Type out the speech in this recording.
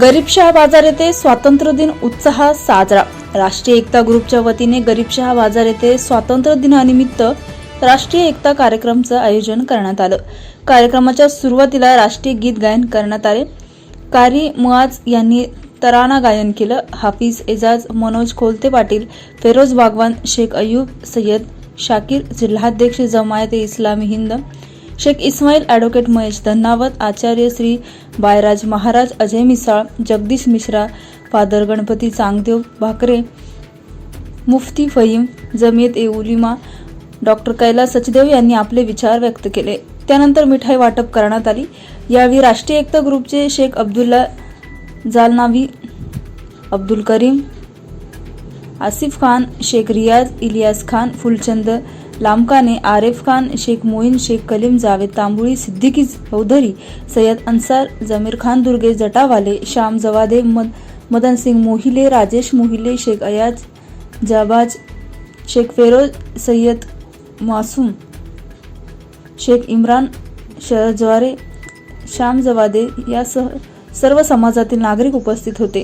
गरीबशहा बाजार येथे स्वातंत्र्य दिन उत्साहात साजरा. राष्ट्रीय एकता ग्रुपच्या वतीने गरीबशहा बाजार येथे स्वातंत्र्य दिनानिमित्त राष्ट्रीय एकता कार्यक्रमचं आयोजन करण्यात आलं. कार्यक्रमाच्या सुरुवातीला राष्ट्रीय गीत गायन करण्यात आले. कारी मुआज यांनी तराना गायन केलं. हाफिज एजाज मनोज खोलते पाटील फेरोज बागवान शेख अयूब सय्यद शाकीर जिल्हाध्यक्ष Jamaat Islami Hind Sheikh Ismail advocate Mahesh Dhannawat Acharya Shri Bairaj Maharaj Ajay Misal Jagdish Mishra father Ganpati Changdev Bhakre Mufti Faheem Jamiat e Ulema doctor Kailas Sachdev यांनी आपले विचार व्यक्त केले. त्यानंतर मिठाई वाटप करण्यात आली. यावेळी राष्ट्रीय एकता ग्रुपचे शेख अब्दुल्ला जालनावी अब्दुल करीम आसिफ खान शेख रियाज इलियास खान फुलचंद लामकाने आरेफ खान शेख मोईन शेख कलीम जावेद तांबुळी सिद्दीकी चौधरी सय्यद अन्सार जमीर खान दुर्गे जटावाले श्याम जवादे मद मदन सिंग मोहिले राजेश मोहिले शेख अयाज जाबाज शेख फेरोज सय्यद मासूम शेख इम्रान शरजवारे श्याम जवादे यासह सर्व समाजातील नागरिक उपस्थित होते.